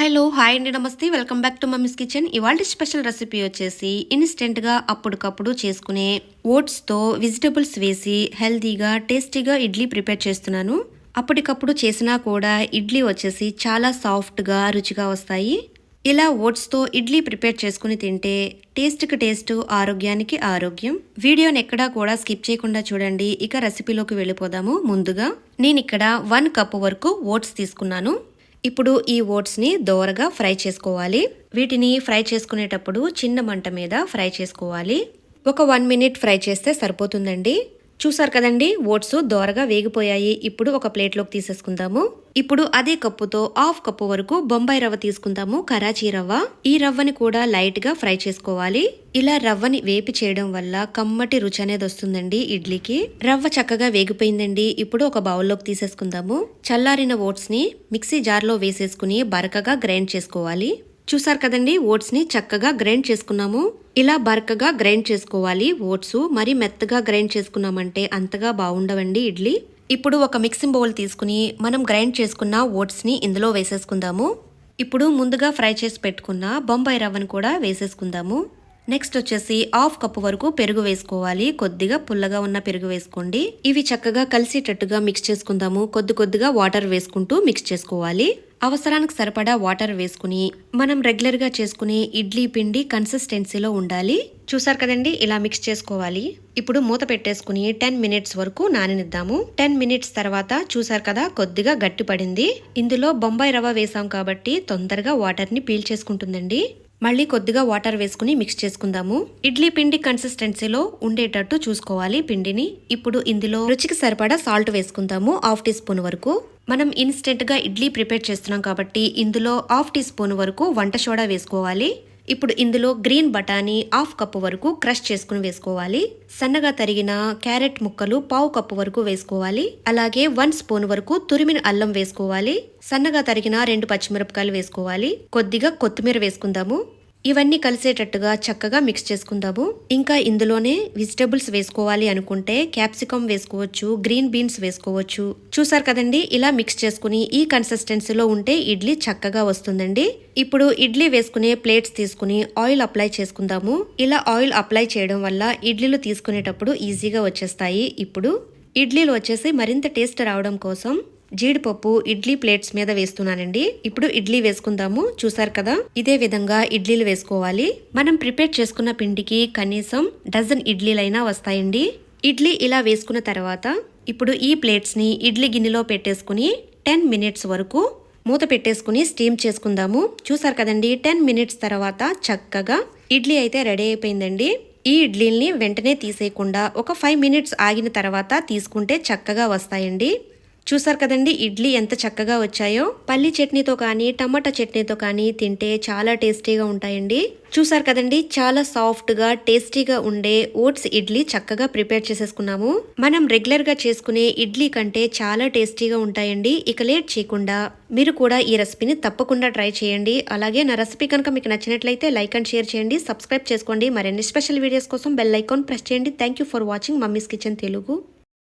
Hello hi అండి నమస్తే. Welcome back to mummy's kitchen. ఇవాళ స్పెషల్ రెసిపీ వచ్చేసి ఇన్స్టెంట్గా అప్పటికప్పుడు చేసుకునే ఓట్స్తో వెజిటబుల్స్ వేసి హెల్తీగా టేస్టీగా ఇడ్లీ ప్రిపేర్ చేస్తున్నాను. అప్పటికప్పుడు చేసినా కూడా ఇడ్లీ వచ్చేసి చాలా సాఫ్ట్గా రుచిగా వస్తాయి. ఇలా ఓట్స్తో ఇడ్లీ ప్రిపేర్ చేసుకుని తింటే టేస్ట్కి టేస్ట్ ఆరోగ్యానికి ఆరోగ్యం. వీడియోని ఎక్కడా కూడా స్కిప్ చేయకుండా చూడండి. ఇక రెసిపీలోకి వెళ్ళిపోదాము ముందుగా. నేను ఇక్కడ వన్ కప్ వరకు ఓట్స్ తీసుకున్నాను. ఇప్పుడు ఈ ఓట్స్ని దోరగా ఫ్రై చేసుకోవాలి. వీటిని ఫ్రై చేసుకునేటప్పుడు చిన్న మంట మీద ఫ్రై చేసుకోవాలి. ఒక వన్ మినిట్ ఫ్రై చేస్తే సరిపోతుందండి. చూసారు కదండి ఓట్స్ దోరగా వేగిపోయాయి. ఇప్పుడు ఒక ప్లేట్లోకి తీసేసుకుందాము. ఇప్పుడు అదే కప్పుతో హాఫ్ కప్పు వరకు బొంబాయి రవ్వ తీసుకుందాము కరాచీ రవ్వ. ఈ రవ్వని కూడా లైట్గా ఫ్రై చేసుకోవాలి. ఇలా రవ్వని వేపి చేయడం వల్ల కమ్మటి రుచి అనేది వస్తుందండి ఇడ్లీకి. రవ్వ చక్కగా వేగిపోయిందండి. ఇప్పుడు ఒక బౌల్లోకి తీసేసుకుందాము. చల్లారిన ఓట్స్ని మిక్సీ జార్లో వేసేసుకుని బరకగా గ్రైండ్ చేసుకోవాలి. చూసారు కదండి ఓట్స్ని చక్కగా గ్రైండ్ చేసుకున్నాము. ఇలా బరకగా గ్రైండ్ చేసుకోవాలి ఓట్స్. మరి మెత్తగా గ్రైండ్ చేసుకున్నామంటే అంతగా బాగుండవండి ఇడ్లీ. ఇప్పుడు ఒక మిక్సింగ్ బౌల్ తీసుకుని మనం గ్రైండ్ చేసుకున్న ఓట్స్ని ఇందులో వేసేసుకుందాము. ఇప్పుడు ముందుగా ఫ్రై చేసి పెట్టుకున్న బొంబాయి రవ్వను కూడా వేసేసుకుందాము. నెక్స్ట్ వచ్చేసి హాఫ్ కప్ వరకు పెరుగు వేసుకోవాలి. కొద్దిగా పుల్లగా ఉన్న పెరుగు వేసుకోండి. ఇవి చక్కగా కలిసేటట్టుగా మిక్స్ చేసుకుందాము. కొద్ది కొద్దిగా వాటర్ వేసుకుంటూ మిక్స్ చేసుకోవాలి. అవసరానికి సరిపడా వాటర్ వేసుకుని మనం రెగ్యులర్గా చేసుకునే ఇడ్లీ పిండి కన్సిస్టెన్సీలో ఉండాలి. చూసారు కదండి ఇలా మిక్స్ చేసుకోవాలి. ఇప్పుడు మూత పెట్టేసుకుని టెన్ మినిట్స్ వరకు నాననిద్దాము. టెన్ మినిట్స్ తర్వాత చూసారు కదా కొద్దిగా గట్టి పడింది. ఇందులో బొంబాయి రవ్వ వేసాం కాబట్టి తొందరగా వాటర్ని పీల్ చేసుకుంటుందండి. మళ్ళీ కొద్దిగా వాటర్ వేసుకుని మిక్స్ చేసుకుందాము. ఇడ్లీ పిండి కన్సిస్టెన్సీలో ఉండేటట్టు చూసుకోవాలి పిండిని. ఇప్పుడు ఇందులో రుచికి సరిపడా సాల్ట్ వేసుకుందాము హాఫ్ టీ స్పూన్ వరకు. మనం ఇన్స్టెంట్గా ఇడ్లీ ప్రిపేర్ చేస్తున్నాం కాబట్టి ఇందులో హాఫ్ టీ స్పూన్ వరకు వంట సోడా వేసుకోవాలి. ఇప్పుడు ఇందులో గ్రీన్ బఠానీ హాఫ్ కప్పు వరకు క్రష్ చేసుకుని వేసుకోవాలి. సన్నగా తరిగిన క్యారెట్ ముక్కలు పావు కప్పు వరకు వేసుకోవాలి. అలాగే వన్ స్పూన్ వరకు తురిమిన అల్లం వేసుకోవాలి. సన్నగా తరిగిన రెండు పచ్చిమిరపకాయలు వేసుకోవాలి. కొద్దిగా కొత్తిమీర వేసుకుందాము. ఇవన్నీ కలిసేటట్టుగా చక్కగా మిక్స్ చేసుకుందాము. ఇంకా ఇందులోనే వెజిటబుల్స్ వేసుకోవాలి అనుకుంటే క్యాప్సికమ్ వేసుకోవచ్చు గ్రీన్ బీన్స్ వేసుకోవచ్చు. చూసారు కదండి ఇలా మిక్స్ చేసుకుని ఈ కన్సిస్టెన్సీలో ఉంటే ఇడ్లీ చక్కగా వస్తుందండి. ఇప్పుడు ఇడ్లీ వేసుకునే ప్లేట్స్ తీసుకుని ఆయిల్ అప్లై చేసుకుందాము. ఇలా ఆయిల్ అప్లై చేయడం వల్ల ఇడ్లీలు తీసుకునేటప్పుడు ఈజీగా వచ్చేస్తాయి. ఇప్పుడు ఇడ్లీలు వచ్చేసి మరింత టేస్ట్ రావడం కోసం జీడిపప్పు ఇడ్లీ ప్లేట్స్ మీద వేస్తున్నానండి. ఇప్పుడు ఇడ్లీ వేసుకుందాము. చూసారు కదా? ఇదే విధంగా ఇడ్లీలు వేసుకోవాలి. మనం ప్రిపేర్ చేసుకున్న పిండికి కనీసం డజన్ ఇడ్లీలైనా వస్తాయండి. ఇడ్లీ ఇలా వేసుకున్న తర్వాత ఇప్పుడు ఈ ప్లేట్స్ని ఇడ్లీ గిన్నెలో పెట్టేసుకుని టెన్ మినిట్స్ వరకు మూత పెట్టేసుకుని స్టీమ్ చేసుకుందాము. చూసారు కదండి? టెన్ మినిట్స్ తర్వాత చక్కగా ఇడ్లీ అయితే రెడీ అయిపోయిందండి. ఈ ఇడ్లీల్ని వెంటనే తీసేయకుండా ఒక ఫైవ్ మినిట్స్ ఆగిన తర్వాత తీసుకుంటే చక్కగా వస్తాయండి. చూసారు కదండి ఇడ్లీ ఎంత చక్కగా వచ్చాయో. పల్లి చట్నీతో కానీ టమాటా చట్నీతో కానీ తింటే చాలా టేస్టీగా ఉంటాయండి. చూసారు కదండి చాలా సాఫ్ట్గా టేస్టీగా ఉండే ఓట్స్ ఇడ్లీ చక్కగా ప్రిపేర్ చేసేసుకున్నాము. మనం రెగ్యులర్గా చేసుకునే ఇడ్లీ కంటే చాలా టేస్టీగా ఉంటాయండి. ఇక లేట్ చేయకుండా మీరు కూడా ఈ రెసిపీని తప్పకుండా ట్రై చేయండి. అలాగే నా రెసిపీ కనుక మీకు నచ్చినట్లయితే లైక్ అండ్ షేర్ చేయండి. సబ్స్క్రైబ్ చేసుకోండి. మరిన్ని స్పెషల్ వీడియోస్ కోసం బెల్ ఐకాన్ ప్రెస్ చేయండి. Thank you for watching mummy's kitchen Telugu.